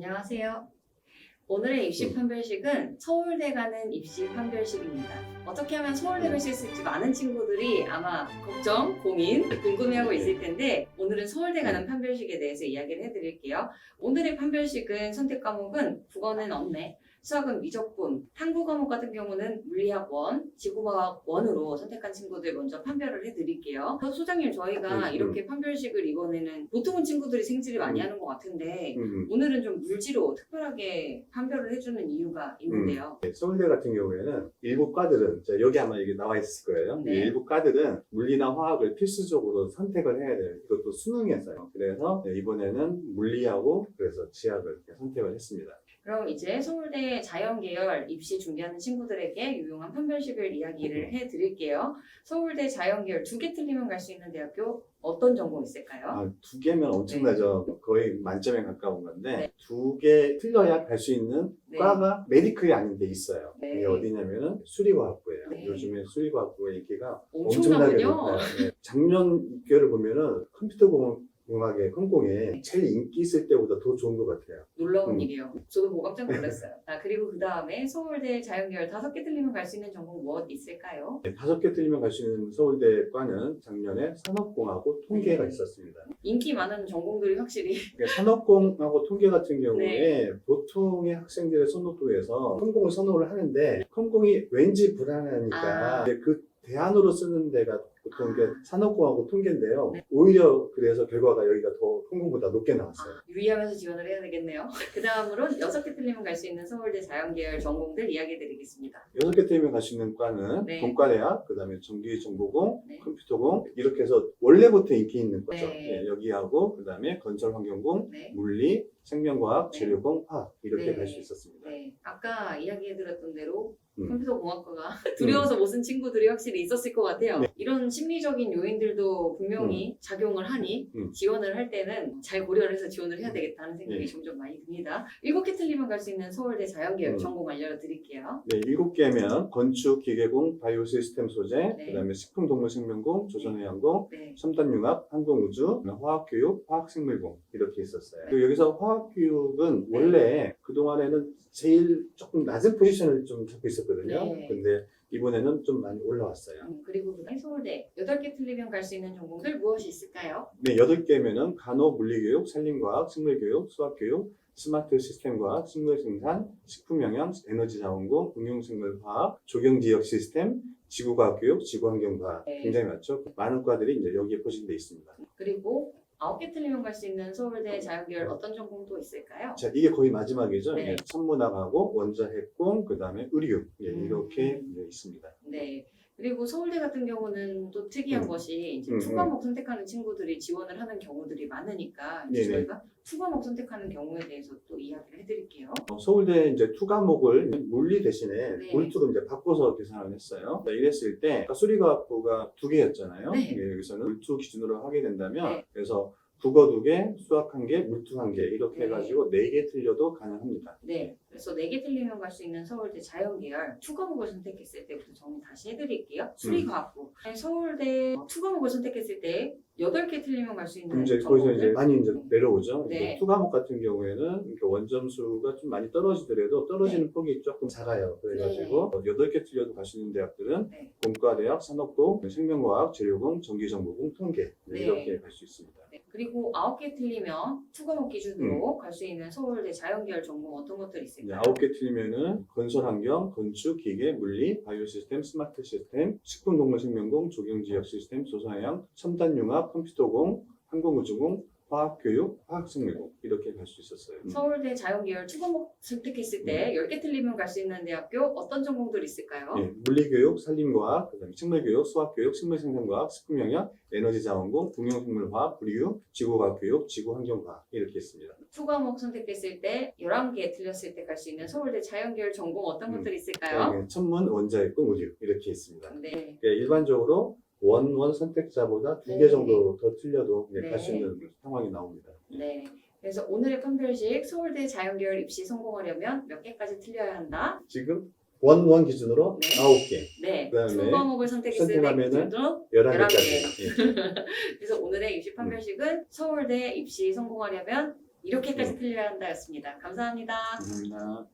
안녕하세요. 오늘의 입시 판별식은 서울대 가는 입시 판별식입니다. 어떻게 하면 서울대 갈수 있을지 많은 친구들이 아마 걱정, 고민, 궁금해하고 있을 텐데 오늘은 서울대 가는 판별식에 대해서 이야기를 해드릴게요. 오늘의 판별식은 선택 과목은 국어는 없네, 수학은 미적분, 탐구 과목 같은 경우는 물리학 원, 지구과학 원으로 선택한 친구들 먼저 판별을 해드릴게요. 그래서 소장님 저희가 음, 이렇게 판별식을 이번에는 보통은 친구들이 생지를 많이 하는 것 같은데 음, 오늘은 좀 물지로 특별하게 판별을 해주는 이유가 있는데요. 네, 서울대 같은 경우에는 일부 과들은 자, 여기 아마 이게 나와 있을 거예요. 네. 일부 과들은 물리나 화학을 필수적으로 선택을 해야 돼요. 이것도 수능에서요. 그래서 네, 이번에는 물리하고 그래서 지학을 선택을 했습니다. 그럼 이제 서울대 자연계열 입시 준비하는 친구들에게 유용한 판별식을 이야기를 해드릴게요. 서울대 자연계열 두 개 틀리면 갈 수 있는 대학교 어떤 전공 있을까요? 아, 두 개면 엄청나죠. 거의 만점에 가까운 건데 네. 두개 틀려야 갈 수 있는 네. 과가 메디클이 아닌 데 있어요. 네. 이게 어디냐면은 수리과학부예요. 네. 요즘에 수리과학부의 인기가 엄청나군요. 엄청나게 높아요. 네. 작년 6개월을 보면은 컴퓨터공학 의 컴공에 제일 인기 있을 때보다 더 좋은 것 같아요. 놀라운 음. 일이에요. 저도 뭐 깜짝 놀랐어요. 아, 그리고 그 다음에 서울대 자연계열 다섯 개 틀리면 갈 수 있는 전공 무엇 있을까요? 네, 다섯 개 틀리면 갈 수 있는 서울대 과는 작년에 산업공하고 통계가 네. 있었습니다. 인기 많은 전공들이 확실히 그러니까 산업공하고 통계 같은 경우에 네. 보통의 학생들의 선호도에서 컴공을 선호를 하는데 컴공이 왠지 불안하니까 아. 그 대안으로 쓰는 데가 보통 이게 아. 산업공하고 통계인데요. 네. 오히려 그래서 결과가 여기가 더 컴공보다 높게 나왔어요. 아, 유의하면서 지원을 해야 되겠네요. 그 다음으로 여섯 개 틀리면 갈 수 있는 서울대 자연계열 전공들 이야기 드리겠습니다. 여섯 개 틀리면 갈 수 있는 과는 네. 공과대학, 그 다음에 전기정보공, 네. 컴퓨터공 이렇게 해서 원래부터 인기 있는 거죠. 네. 예, 여기하고 그 다음에 건설환경공, 네. 물리, 생명과학, 네. 재료공, 화학 이렇게 네. 갈수 있었습니다. 네, 아까 이야기해드렸던 대로 음. 컴퓨터 공학과가 두려워서 못 쓴 친구들이 확실히 있었을 것 같아요. 네. 이런 심리적인 요인들도 분명히 작용을 하니 음. 지원을 할 때는 잘 고려를 해서 지원을 해야 되겠다는 생각이 네. 점점 많이 듭니다. 일곱 개 틀리면 갈 수 있는 서울대 자연계열 음. 전공 알려드릴게요. 네, 일곱 개면 건축, 기계공, 바이오 시스템 소재, 네. 그다음에 식품, 동물, 생명공, 조선해양공, 네, 첨단융합, 항공우주, 화학교육, 화학생물공 이렇게 있었어요. 네. 그리고 여기서 화학교육은 원래 그 동안에는 제일 조금 낮은 포지션을 좀 잡고 있었거든요. 네. 근데 이번에는 좀 많이 올라왔어요. 음, 그리고 서울대 여덟 개 틀리면 갈 수 있는 전공들 무엇이 있을까요? 네, 여덟 개면은 간호, 물리교육, 산림과학, 식물교육, 수학교육, 스마트 시스템과학, 식물생산, 식품영양, 에너지자원공, 응용생물화학, 조경지역 시스템, 지구과학교육, 지구환경과학 네. 굉장히 많죠. 많은 과들이 이제 여기에 포진되어 있습니다. 그리고 아홉 개 틀리면 갈 수 있는 서울대 자연계열 어떤 전공도 있을까요? 자, 이게 거의 마지막이죠. 네. 예, 천문학하고 원자핵공, 그 다음에 의료 예, 음. 이렇게 이제 있습니다. 네. 그리고 서울대 같은 경우는 또 특이한 음. 것이 이제 음, 투과목 선택하는 친구들이 지원을 하는 경우들이 많으니까 이제 네네. 저희가 투과목 선택하는 경우에 대해서 또 이야기를 해드릴게요. 어, 서울대 이제 투 과목을 물리 대신에 네. 물투로 이제 바꿔서 계산을 했어요. 자, 이랬을 때 아까 수리과학부가 두 개였잖아요. 네. 예, 여기서는 물투 기준으로 하게 된다면 네. 그래서 국어 두 개, 수학 한 개, 물투 한 개 이렇게 네. 해가지고 네 개 틀려도 가능합니다. 네. 그래서 네 개 틀리면 갈 수 있는 서울대 자연계열 투과목을 선택했을 때부터 정리 다시 해드릴게요. 음. 수리과학부. 아니, 서울대 투과목을 선택했을 때 여덟 개 틀리면 갈 수 있는 이제 거기서 이제. 많이 이제 내려오죠. 네. 이제 투 과목 같은 경우에는 이렇게 원점수가 좀 많이 떨어지더라도 떨어지는 네. 폭이 조금 작아요. 그래가지고 여덟 개 틀려도 갈 수 있는 대학들은 네. 공과대학, 산업공, 생명과학, 재료공, 전기정보공, 통계 네. 이렇게 갈 수 있습니다. 네. 그리고 아홉 개 틀리면 투과목 기준으로 음. 갈수 있는 서울대 자연계열 전공 어떤 것들이 이제 있을까요? 아홉 개 틀리면은 건설 환경, 건축, 기계, 물리, 바이오 시스템, 스마트 시스템, 식품 동물 생명공, 조경 지역 시스템, 조사양, 첨단 융합, 컴퓨터공, 항공우주공, 화학교육, 화학생물공 이렇게 갈 수 있었어요. 음. 서울대 자연계열 투과목 선택했을 때 10개 틀리면 갈 수 있는 대학교 어떤 전공들이 있을까요? 예, 물리교육, 산림과학, 그다음에 식물교육, 수학교육, 식물생산과학, 식품영양, 에너지자원공, 공용생물화학, 부류, 지구과학교육, 지구환경과학 이렇게 있습니다. 투과목 선택했을 때 11개 틀렸을 때 갈 수 있는 서울대 자연계열 전공 어떤 음. 것들이 있을까요? 예, 천문, 원자핵공, 의류 이렇게 있습니다. 네. 예, 일반적으로 원원 선택자보다 두 개 네. 정도 더 틀려도 예, 네. 갈수 있는 상황이 나옵니다. 네. 그래서 오늘의 판별식 서울대 자연계열 입시 성공하려면 몇 개까지 틀려야 한다. 지금 원원 기준으로 네. 9개. 네. 두 그다음에 과목을 선택했을 때 선택하면은 기준으로 11개까지. 그래서 오늘의 입시 판별식은 서울대 입시 성공하려면 이렇게까지 네. 틀려야 한다였습니다. 감사합니다. 감사합니다.